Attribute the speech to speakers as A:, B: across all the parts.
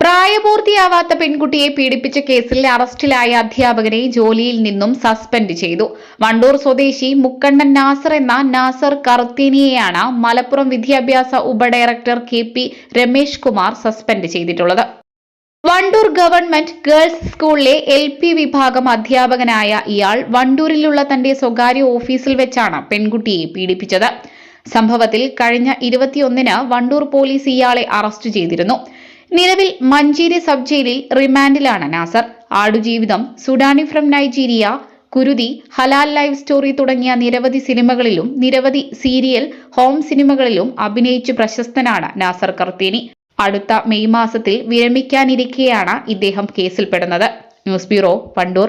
A: പ്രായപൂർത്തിയാവാത്ത പെൺകുട്ടിയെ പീഡിപ്പിച്ച കേസിൽ അറസ്റ്റിലായ അധ്യാപകനെ ജോലിയിൽ നിന്നും സസ്പെൻഡ് ചെയ്തു. വണ്ടൂർ സ്വദേശി മുക്കണ്ണൻ നാസർ എന്ന നാസർ കറുത്തേനിയെയാണ് മലപ്പുറം വിദ്യാഭ്യാസ ഉപഡയറക്ടർ K P Ramesh Kumar suspend ചെയ്തിട്ടുള്ളത്. വണ്ടൂർ ഗവൺമെന്റ് ഗേൾസ് സ്കൂളിലെ എൽ പി വിഭാഗം അധ്യാപകനായ ഇയാൾ വണ്ടൂരിലുള്ള തന്റെ സ്വകാര്യ ഓഫീസിൽ വെച്ചാണ് പെൺകുട്ടിയെ പീഡിപ്പിച്ചത്. സംഭവത്തിൽ കഴിഞ്ഞ ഇരുപത്തിയൊന്നിന് വണ്ടൂർ പോലീസ് ഇയാളെ അറസ്റ്റ് ചെയ്തിരുന്നു. നിലവിൽ മഞ്ചേരി സബ് ജയിലിൽ റിമാൻഡിലാണ് Nasar. Aadujeevitham Sudani from Nigeria Kuruthi Halal life story തുടങ്ങിയ നിരവധി സിനിമകളിലും നിരവധി സീരിയൽ ഹോം സിനിമകളിലും അഭിനയിച്ച് പ്രശസ്തനാണ് നാസർ കർത്തേനി. അടുത്ത മെയ് മാസത്തിൽ വിരമിക്കാനിരിക്കെയാണ് ഇദ്ദേഹം കേസിൽപ്പെടുന്നത്. News bureau Wandoor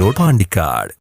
B: road Pandikkad